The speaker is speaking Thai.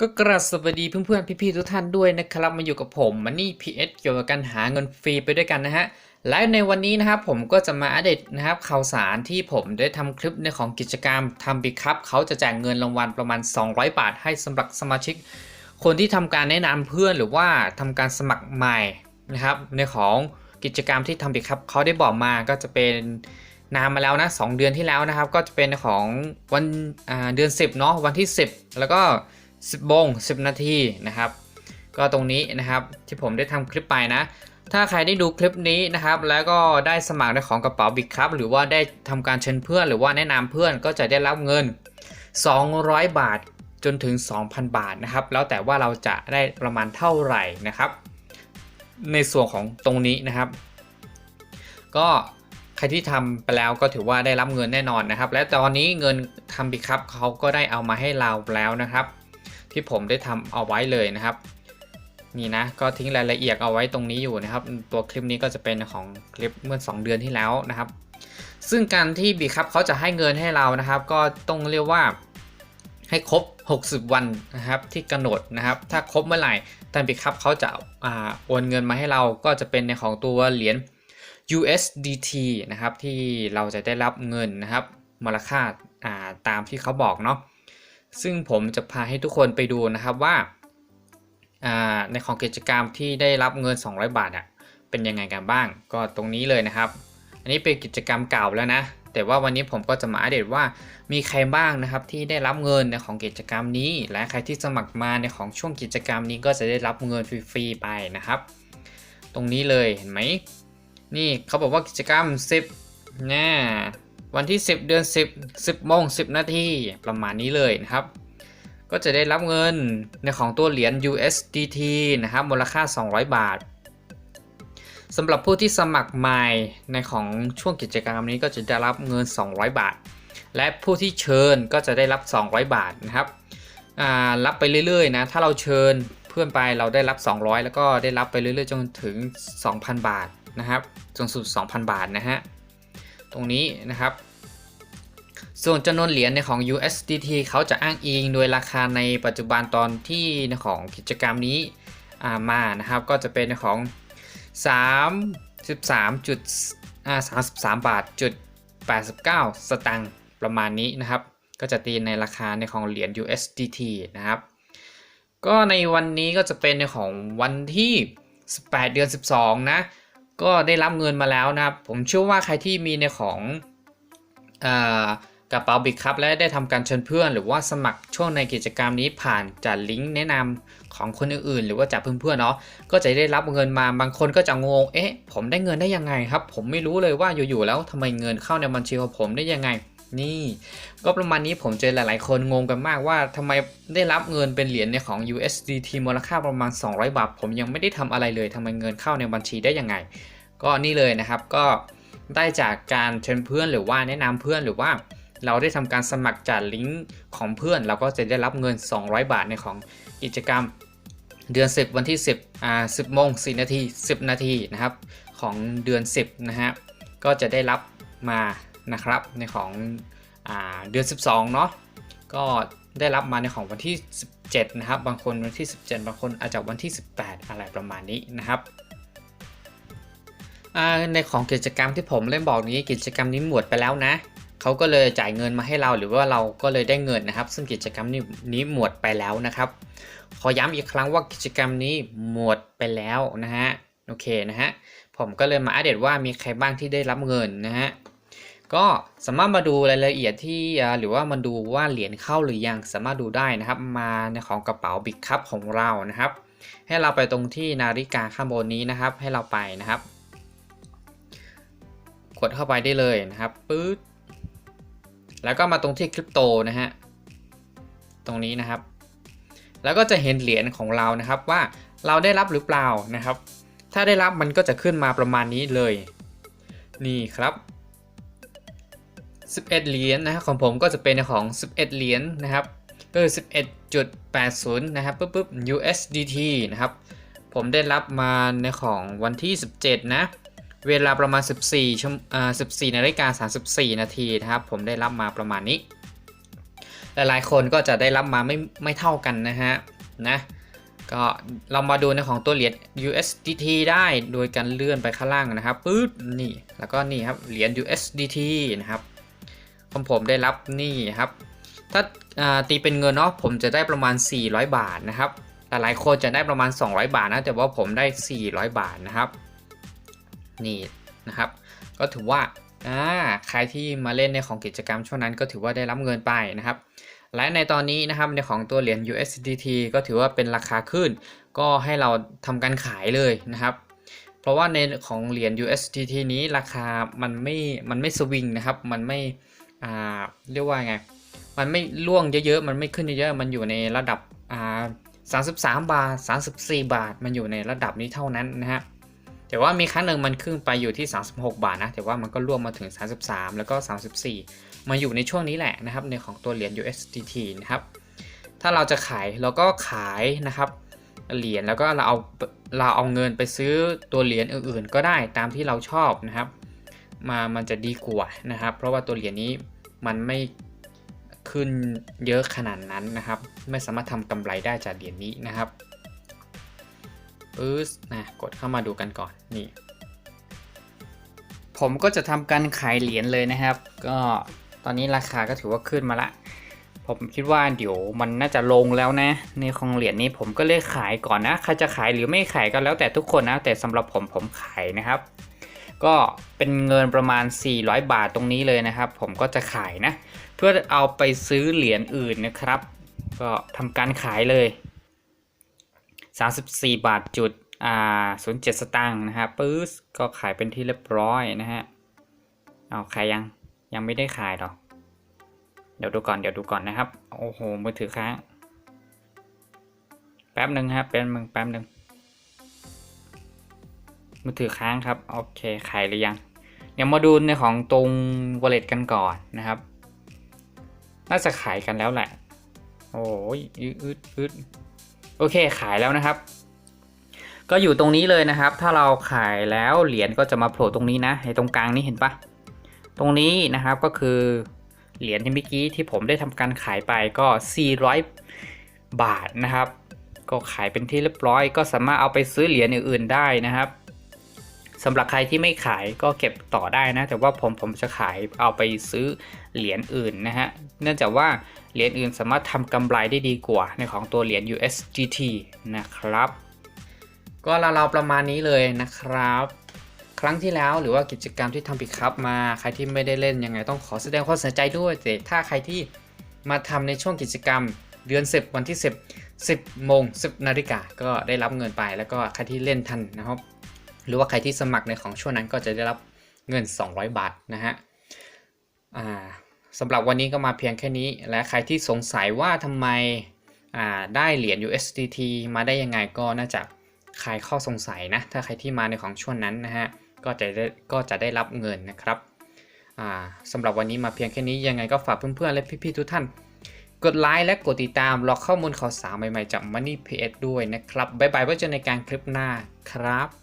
ก็กราบสวัสดีเพื่อนๆ พี่ๆ ทุกท่านด้วยนะครับมาอยู่กับผมมันนี่ PS เกี่ยวกับการหาเงินฟรีไปด้วยกันนะฮะและในวันนี้นะครับผมก็จะมาอัปเดตนะครับข่าวสารที่ผมได้ทำคลิปในของกิจกรรมทำบิ๊กคัพเขาจะแจกเงินรางวัลประมาณ 200 บาท ให้สำหรับสมาชิก คนที่ทำการแนะนำเพื่อนหรือว่าทำการสมัครใหม่นะครับในของกิจกรรมที่ทำบิ๊กคัพเขาได้บอกมาก็จะเป็นนานมาแล้วนะ2เดือนที่แล้วนะครับ ก็จะเป็นของวันเดือน 10เนาะวันที่ 10 แล้วก็ 10โมง10 นาทีนะครับ ก็ตรงนี้นะครับที่ผมได้ทำคลิปไปนะ ถ้าใครได้ดูคลิปนี้นะครับ แล้วก็ได้สมัครในของกระเป๋าบิ๊กครับหรือว่าได้ทำการเชิญเพื่อนหรือว่าแนะนำเพื่อนก็จะได้รับเงิน 200 บาทจนถึง 2,000 บาทนะครับ แล้วแต่ว่าเราจะได้ประมาณเท่าไหร่นะครับ ในส่วนของตรงนี้นะครับ ก็ใครที่ทำไปแล้วก็ถือว่าได้รับเงินแน่นอนนะครับ และตอนนี้เงินทำบิ๊กครับเขาก็ได้เอามาให้เราแล้วนะครับ ที่ผมได้ทำเอาไว้เลยนะครับ นี่นะก็ทิ้งรายละเอียดเอาไว้ตรงนี้อยู่นะครับ ตัวคลิปนี้ก็จะเป็นของคลิปเมื่อ 2 เดือนที่แล้วนะครับ ซึ่งการที่บีครับเขาจะให้เงินให้เรานะครับ ก็ต้องเรียกว่าให้ครบ 60 วันนะครับที่กำหนดนะครับ ถ้าครบเมื่อไหร่ทางบีครับเขาจะอ่าโอนเงินมาให้เราก็จะเป็นในของตัวเหรียญ USDT นะครับที่เราจะได้รับเงินนะครับมูลค่าอ่าตามที่เขาบอกเนาะ ซึ่งผมจะพาให้ทุกคนไปดูนะครับว่าในของกิจกรรมที่ได้รับเงิน 200 บาทอะเป็นยังไงกันบ้าง ก็ตรงนี้เลยนะครับ อันนี้เป็นกิจกรรมเก่าแล้วนะ แต่ว่าวันนี้ผมก็จะมาอัปเดตว่ามีใครบ้างนะครับที่ได้รับเงินในของกิจกรรมนี้ และใครที่สมัครมาในของช่วงกิจกรรมนี้ก็จะได้รับเงินฟรีๆไปนะครับ ตรงนี้เลยเห็นไหมนี่เขาบอกว่ากิจกรรม 10นะ วันที่ 10 เดือน 10 10โมง10 นาทีประมาณนี้เลยนะครับ ก็จะได้รับเงินในของตัวเหรียญ USDT นะครับมูลค่า 200 บาทสำหรับผู้ที่สมัครใหม่ในของช่วงกิจกรรมนี้ก็จะได้รับเงิน 200 บาท และผู้ที่เชิญก็จะได้รับ 200 บาทนะครับรับไปเรื่อยๆนะถ้าเราเชิญเพื่อนไปเราได้รับ 200 แล้วก็ได้รับไปเรื่อยๆจนถึง 2,000 บาทนะครับจนสุด 2,000 บาทนะฮะ ตรงนี้นะครับ ส่วนจำนวนเหรียญในของ USDT เขาจะอ้างอิงโดยราคาในปัจจุบันตอนที่ในของกิจกรรมนี้มานะครับ ก็จะเป็นในของ33จุด33 บาทจุด89 สตังค์ประมาณนี้นะครับ ก็จะตีในราคาในของเหรียญ USDT นะครับ ก็ในวันนี้ก็จะเป็นในของวันที่ 18 เดือน 12 นะ ก็ได้รับเงินมาแล้วนะครับ ผมเชื่อว่าใครที่มีในของกระเป๋าบิกครับและได้ทำการเชิญเพื่อน หรือว่าสมัครช่วงในกิจกรรมนี้ผ่านจากลิงก์แนะนำของคนอื่นๆ หรือว่าจากเพื่อนๆเนาะก็จะได้รับเงินมาบางคนก็จะงงเอ๊ะ ผมได้เงินได้ยังไงครับ ผมไม่รู้เลยว่าอยู่ๆแล้วทำไมเงินเข้าในบัญชีของผมได้ยังไง นี่ ก็ประมาณนี้ผมเจอหลาย ๆ คนงงกันมากว่าทำไมได้รับเงินเป็นเหรียญในของ USDT มูลค่าประมาณ 200 บาท ผมยังไม่ได้ทำอะไรเลยทำไมเงินเข้าในบัญชีได้ยังไง ก็นี่เลยนะครับก็ได้จากการเชิญเพื่อนหรือว่าแนะนำเพื่อนหรือว่าเราได้ทำการสมัครจากลิงก์ของเพื่อน เราก็จะได้รับเงิน 200 บาทในของกิจกรรม เดือน 10 วันที่ 10อ่า10โมง4นาที 10 นาทีนะครับ ของเดือน 10 นะฮะ ก็จะได้รับมา นะครับในของอเดือน 12 เนาะก็ได้รับมาในของวันที่ 17 นะครับ บางคนวันที่ 17 บางคนอาจจะวันที่ 18 อะไรประมาณนี้นะครับในของกิจกรรมที่ผมเล่นบอกนี้กิจกรรมนี้หมดไปแล้วนะเขาก็เลยจ่ายเงินมาให้เราหรือว่าเราก็เลยได้เงินนะครับ ซึ่งกิจกรรมนี้นี้หมดไปแล้วนะครับ ขอย้ำอีกครั้งว่ากิจกรรมนี้หมดไปแล้วนะฮะโอเคนะฮะผมก็เลยมาอัปเดตว่ามีใครบ้างที่ได้รับเงินนะฮะ ก็สามารถมาดูรายละเอียดที่หรือว่ามาดูว่าเหรียญเข้าหรือยังสามารถดูได้นะครับ มาในของกระเป๋าบิ๊กคัพของเรานะครับ ให้เราไปตรงที่นาฬิกาข้างบนนี้นะครับ ให้เราไปนะครับ กดเข้าไปได้เลยนะครับปื๊ดแล้วก็มาตรงที่คริปโตนะฮะตรงนี้นะครับ แล้วก็จะเห็นเหรียญของเรานะครับว่าเราได้รับหรือเปล่านะครับ ถ้าได้รับมันก็จะขึ้นมาประมาณนี้เลย นี่ครับ 11 เหรียญนะครับของผมก็จะเป็นของ 11 เหรียญนะครับก็คือ11.80 นะครับปุ๊บปุ๊บ USDT นะครับ ผมได้รับมาในของวันที่ 17 นะ เวลาประมาณ 14ชั่วอ่า14นาฬิกา34 นาทีนะครับ ผมได้รับมาประมาณนี้ หลายๆ คนก็จะได้รับมาไม่ไม่เท่ากันนะฮะ นะก็เรามาดูในของตัวเหรียญ USDT ได้โดยการเลื่อนไปข้างล่างนะครับปึ๊บนี่แล้วก็นี่ครับเหรียญ USDT นะครับ ของผมได้รับนี่ครับ ถ้าตีเป็นเงินเนาะผมจะได้ประมาณ 400 บาทนะครับหลายคนจะได้ประมาณ 200 บาทนะแต่ว่าผมได้ 400 บาทนะครับ นี่นะครับ ก็ถือว่าอ่าใครที่มาเล่นในของกิจกรรมช่วงนั้นก็ถือว่าได้รับเงินไปนะครับ และในตอนนี้นะครับในของตัวเหรียญ USDT ก็ถือว่าเป็นราคาขึ้น ก็ให้เราทำการขายเลยนะครับ เพราะว่าในของเหรียญ USDT นี้ราคามันไม่มันไม่สวิงนะครับ มันไม่ อ่าเรียกว่าไง มันไม่ล่วงเยอะๆ มันไม่ขึ้นเยอะๆ มันอยู่ในระดับอ่า33 บาท 34 บาท มันอยู่ในระดับนี้เท่านั้นนะฮะ แต่ว่ามีครั้งหนึ่งมันขึ้นไปอยู่ที่ 36 บาทนะ แต่ว่ามันก็ร่วงมาถึง 33 แล้วก็ 34 มาอยู่ในช่วงนี้แหละนะครับ ในของตัวเหรียญ USDT นะครับ ถ้าเราจะขายเราก็ขายนะครับเหรียญแล้วก็เราเอาเราเอาเงินไปซื้อตัวเหรียญอื่นๆ ก็ได้ตามที่เราชอบนะครับ มามันจะดีกว่านะครับ เพราะว่าตัวเหรียญนี้ มันไม่ขึ้นเยอะขนาดนั้นนะครับ ไม่สามารถทำกำไรได้จากเหรียญนี้นะครับปึ๊สนะกดเข้ามาดูกันก่อนนี่ ผมก็จะทำการขายเหรียญเลยนะครับ ก็ตอนนี้ราคาก็ถือว่าขึ้นมาละ ผมคิดว่าเดี๋ยวมันน่าจะลงแล้วนะ ในของเหรียญนี้ผมก็เลยขายก่อนนะ ใครจะขายหรือไม่ขายก็แล้วแต่ทุกคนนะ แต่สำหรับผมผมขายนะครับ ก็เป็นเงินประมาณ 400 บาทตรงนี้เลยนะครับ ผมก็จะขายนะ เพื่อเอาไปซื้อเหรียญอื่นนะครับ ก็ทำการขายเลย 34 บาทจุดอ่า07 สตางค์นะฮะปื๊ดก็ขายเป็นที่เรียบร้อยนะฮะเอาขายยังยังไม่ได้ขายหรอเดี๋ยวดูก่อนเดี๋ยวดูก่อนนะครับ โอ้โหมือถือค้างแป๊บหนึ่งครับแป๊บหนึ่งแป๊บหนึ่ง มือถือค้างครับ โอเคขายหรือยัง เดี๋ยวมาดูในของตรง wallet กันก่อนนะครับ น่าจะขายกันแล้วแหละ โอ้ยอืดอืดอืดโอเคขายแล้วนะครับ ก็อยู่ตรงนี้เลยนะครับ ถ้าเราขายแล้วเหรียญก็จะมาโผล่ตรงนี้นะในตรงกลางนี้เห็นปะตรงนี้นะครับก็คือเหรียญที่เมื่อกี้ที่ผมได้ทำการขายไปก็ 400 บาทนะครับ ก็ขายเป็นที่เรียบร้อย ก็สามารถเอาไปซื้อเหรียญอื่นๆได้นะครับ สำหรับใครที่ไม่ขายก็เก็บต่อได้นะ แต่ว่าผมผมจะขายเอาไปซื้อเหรียญอื่นนะฮะ เนื่องจากว่าเหรียญอื่นสามารถทำกำไรได้ดีกว่าในของตัวเหรียญ USDT นะครับ ก็ราวๆประมาณนี้เลยนะครับ ครั้งที่แล้วหรือว่ากิจกรรมที่ทำผิดครับมาใครที่ไม่ได้เล่นยังไงต้องขอแสดงความเสียใจด้วยแต่ถ้าใครที่มาทำในช่วงกิจกรรมเดือน 10 วันที่ 10 10โมง10นาฬิกาก็ได้รับเงินไปแล้วก็ใครที่เล่นทันนะครับ หรือว่าใครที่สมัครในของช่วงนั้นก็จะได้รับเงิน 200 บาทนะฮะอ่าสำหรับวันนี้ก็มาเพียงแค่นี้ และใครที่สงสัยว่าทำไมอ่าได้เหรียญ USDT มาได้ยังไงก็น่าจะคลายข้อสงสัยนะ ถ้าใครที่มาในของช่วงนั้นนะฮะ ก็จะได้ก็จะได้รับเงินนะครับอ่าสำหรับวันนี้มาเพียงแค่นี้ยังไงก็ฝากเพื่อนๆ และพี่ๆ ทุกท่าน กดไลค์และกดติดตามรอข้อมูลข่าวสารใหม่ๆ จาก Money PS ด้วยนะครับ บ๊ายบายไว้เจอในการคลิปหน้าครับ